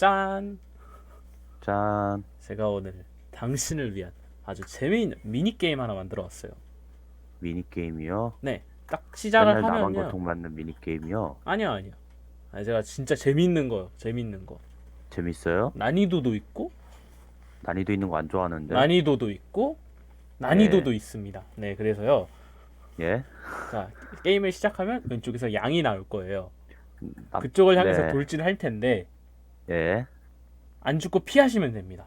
짠! 짠. 제가 오늘 당신을 위한 아주 재미있는 미니 게임 하나 만들어 왔어요. 미니 게임이요? 네, 딱 시작을 맨날 나만 하면요. 고통 받는 미니 게임이요? 아니요, 아니요. 아니, 제가 진짜 재미있는 거요. 재미있는 거. 재밌어요? 난이도도 있고, 난이도 있는 거 안 좋아하는데. 난이도도 있고, 난이도도 있습니다. 네, 그래서요. 예? 자, 게임을 시작하면 왼쪽에서 양이 나올 거예요. 아, 그쪽을 향해서 네. 돌진을 할 텐데, 예? 안 죽고 피하시면 됩니다.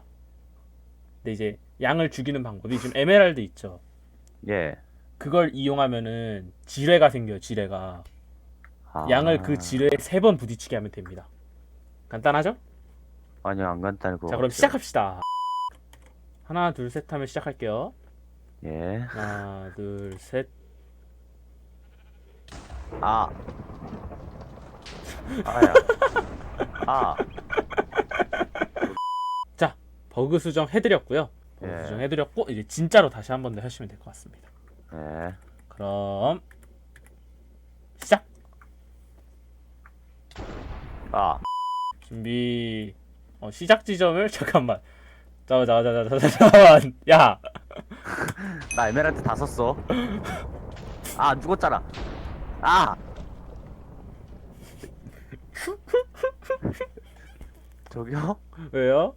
근데 이제 양을 죽이는 방법이 지금 에메랄드 있죠. 예. 그걸 이용하면은 지뢰가 생겨요. 지뢰가 아, 양을 그 지뢰에 세 번 부딪히게 하면 됩니다. 간단하죠? 아니요, 안 간단할 거자 그럼. 시작합시다. 하나 둘 셋 하면 시작할게요. 예. 하나 둘 셋. 아. 아야. 아. 자 버그 수정 해드렸고요. 버그 예. 수정 해드렸고 이제 진짜로 다시 한 번 더 하시면 될 것 같습니다. 예. 그럼 시작. 아. 준비. 어, 시작 지점을 잠깐만. 잠깐 잠깐 잠깐 잠깐 잠깐. 야. 나 에메랄드 다 썼어. 아, 안 죽었잖아. 아! 저기요? 왜요?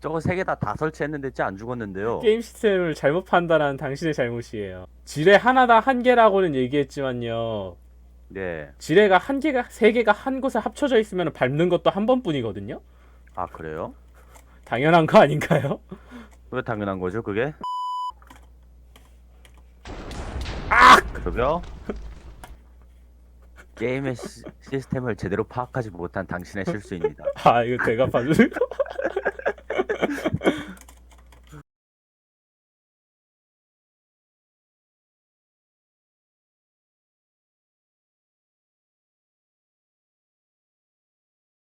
저거 세 개 다 다 설치했는데 쟤안 죽었는데요. 게임 시스템을 잘못 판단한 당신의 잘못이에요. 지뢰 하나당 한 개라고는 얘기했지만요. 네. 지뢰가 한 개가 세 개가 한 곳에 합쳐져 있으면 밟는 것도 한 번뿐이거든요. 아, 그래요? 당연한 거 아닌가요? 왜 당연한 거죠, 그게? 아! 저기요? 게임의 시, 시스템을 제대로 파악하지 못한 당신의 실수입니다. 아 이거 제가 봐주는 거.